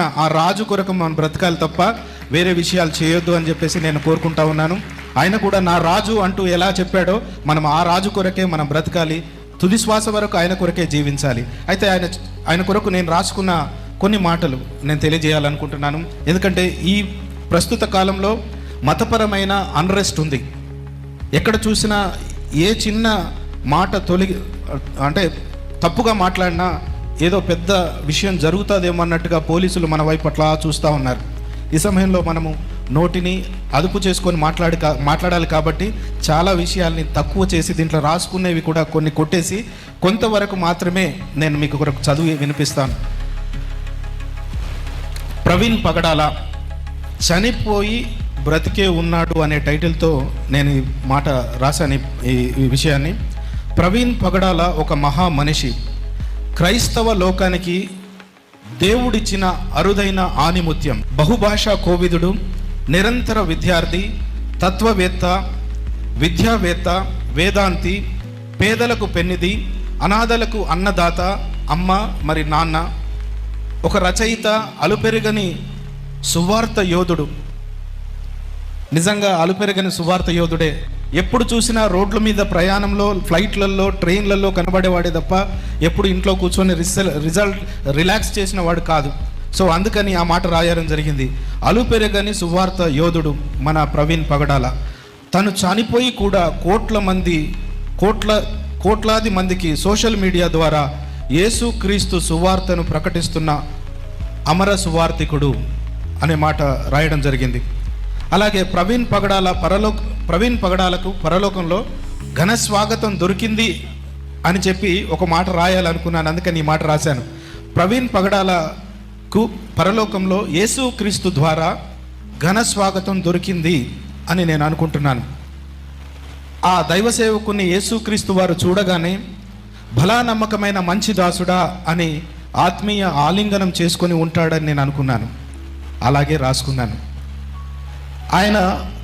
ఆ రాజు కొరకు మనం బ్రతకాలి తప్ప వేరే విషయాలు చేయొద్దు అని చెప్పేసి నేను కోరుకుంటా ఉన్నాను. ఆయన కూడా నా రాజు అంటూ ఎలా చెప్పాడో మనం ఆ రాజు కొరకే మనం బ్రతకాలి. తుది శ్వాస వరకు ఆయన కొరకే జీవించాలి. అయితే ఆయన ఆయన కొరకు నేను రాసుకున్న కొన్ని మాటలు నేను తెలియజేయాలనుకుంటున్నాను. ఎందుకంటే ఈ ప్రస్తుత కాలంలో మతపరమైన అన్రెస్ట్ ఉంది. ఎక్కడ చూసినా ఏ చిన్న మాట తొలగి అంటే తప్పుగా మాట్లాడినా ఏదో పెద్ద విషయం జరుగుతుందేమో అన్నట్టుగా పోలీసులు మన వైపు అట్లా చూస్తూ ఉన్నారు. ఈ సమయంలో మనము నోటిని అదుపు చేసుకొని మాట్లాడి కా- మాట్లాడాలి కాబట్టి చాలా విషయాల్ని తక్కువ చేసి దీంట్లో రాసుకునేవి కూడా కొన్ని కొట్టేసి కొంతవరకు మాత్రమే నేను మీకు ఒక చదివి వినిపిస్తాను. ప్రవీణ్ పగడాల చనిపోయి బ్రతికే ఉన్నాడు అనే టైటిల్తో నేను మాట రాశాను ఈ విషయాన్ని. ప్రవీణ్ పగడాల ఒక మహా మనిషి. క్రైస్తవ లోకానికి దేవుడిచ్చిన అరుదైన ఆనిముత్యం బహుభాషా కోవిదుడు నిరంతర విద్యార్థి తత్వవేత్త విద్యావేత్త వేదాంతి పేదలకు పెన్నిది అనాథలకు అన్నదాత అమ్మ మరి నాన్న ఒక రచయిత అలుపెరగని సువార్త యోధుడు. నిజంగా అలుపెరగని సువార్త యోధుడే ఎప్పుడు చూసినా రోడ్ల మీద ప్రయాణంలో ఫ్లైట్లలో ట్రైన్లలో కనబడేవాడే తప్ప ఎప్పుడు ఇంట్లో కూర్చొని రిసల్ రిజల్ట్ రిలాక్స్ చేసిన వాడు కాదు. సో అందుకని ఆ మాట రాయడం జరిగింది. అలుపెరగని సువార్త యోధుడు మన ప్రవీణ్ పగడాల. తను చనిపోయి కూడా కోట్ల మంది కోట్ల కోట్లాది మందికి సోషల్ మీడియా ద్వారా యేసు క్రీస్తు సువార్తను ప్రకటిస్తున్న అమర సువార్తికుడు అనే మాట రాయడం జరిగింది. అలాగే ప్రవీణ్ పగడాల పరలోక ప్రవీణ్ పగడాలకు పరలోకంలో ఘన స్వాగతం దొరికింది అని చెప్పి ఒక మాట రాయాలనుకున్నాను అందుకని ఈ మాట రాశాను. ప్రవీణ్ పగడాలకు పరలోకంలో యేసు క్రీస్తు ద్వారా ఘన స్వాగతం దొరికింది అని నేను అనుకుంటున్నాను. ఆ దైవ సేవకుని యేసుక్రీస్తు వారు చూడగానే భలా నమ్మకమైన మంచి దాసుడా అని ఆత్మీయ ఆలింగనం చేసుకొని ఉంటాడని నేను అనుకున్నాను. అలాగే రాసుకున్నాను. ఆయన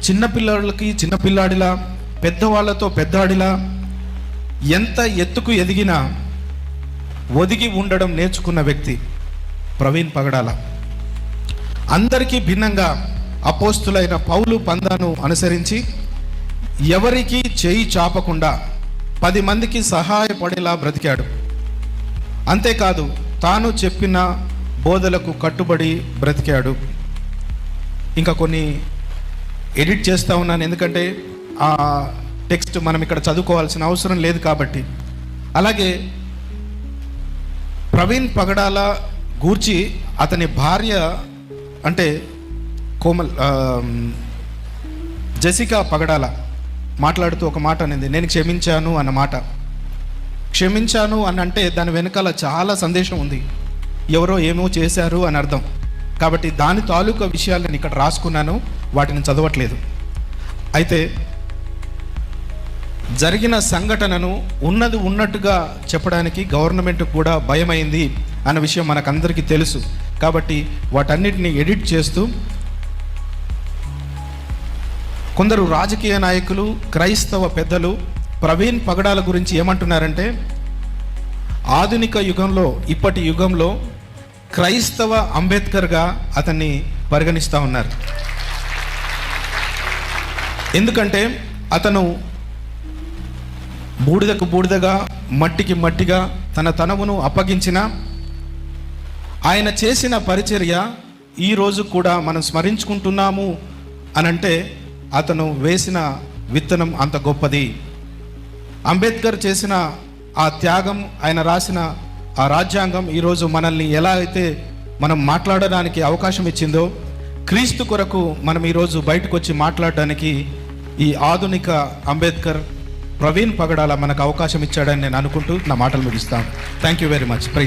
చిన్నపిల్లలకి చిన్నపిల్లాడిలా పెద్దవాళ్ళతో పెద్దాడిలా ఎంత ఎత్తుకు ఎదిగినా ఒదిగి ఉండడం నేర్చుకున్న వ్యక్తి ప్రవీణ్ పగడాల. అందరికీ భిన్నంగా అపోస్తులైన పౌలు పందాను అనుసరించి ఎవరికి చేయి చాపకుండా పది మందికి సహాయపడేలా బ్రతికాడు. అంతేకాదు తాను చెప్పిన బోధలకు కట్టుబడి బ్రతికాడు. ఇంకా కొన్ని ఎడిట్ చేస్తూ ఉన్నాను. ఎందుకంటే ఆ టెక్స్ట్ మనం ఇక్కడ చదువుకోవాల్సిన అవసరం లేదు కాబట్టి. అలాగే ప్రవీణ్ పగడాల గూర్చి అతని భార్య అంటే కోమల్ జెసికా పగడాల మాట్లాడుతూ ఒక మాట అనేది. నేను క్షమించాను అన్న మాట. క్షమించాను అని అంటే దాని వెనకాల చాలా సందేశం ఉంది. ఎవరో ఏమో చేశారు అని అర్థం. కాబట్టి దాని తాలూకా విషయాలు నేను ఇక్కడ రాసుకున్నాను. వాటిని చదవట్లేదు. అయితే జరిగిన సంఘటనను ఉన్నది ఉన్నట్టుగా చెప్పడానికి గవర్నమెంట్ కూడా భయమైంది అన్న విషయం మనకందరికీ తెలుసు. కాబట్టి వాటన్నిటిని ఎడిట్ చేస్తూ కొందరు రాజకీయ నాయకులు క్రైస్తవ పెద్దలు ప్రవీణ్ పగడాల గురించి ఏమంటున్నారంటే ఆధునిక యుగంలో ఇప్పటి యుగంలో క్రైస్తవ అంబేద్కర్గా అతన్ని పరిగణిస్తూ ఉన్నారు. ఎందుకంటే అతను బూడిదకు బూడిదగా మట్టికి మట్టిగా తన తనమును అప్పగించిన ఆయన చేసిన పరిచర్య ఈ రోజు కూడా మనం స్మరించుకుంటున్నాము అనంటే అతను వేసిన విత్తనం అంత గొప్పది. అంబేద్కర్ చేసిన ఆ త్యాగం ఆయన రాసిన ఆ రాజ్యాంగం ఈరోజు మనల్ని ఎలా అయితే మనం మాట్లాడడానికి అవకాశం ఇచ్చిందో క్రీస్తు కొరకు మనం ఈరోజు బయటకు వచ్చి మాట్లాడడానికి ఈ ఆధునిక అంబేద్కర్ ప్రవీణ్ పగడాల మనకు అవకాశం ఇచ్చాడని నేను అనుకుంటూ నా మాటలు ముగిస్తాను. Thank you very much prize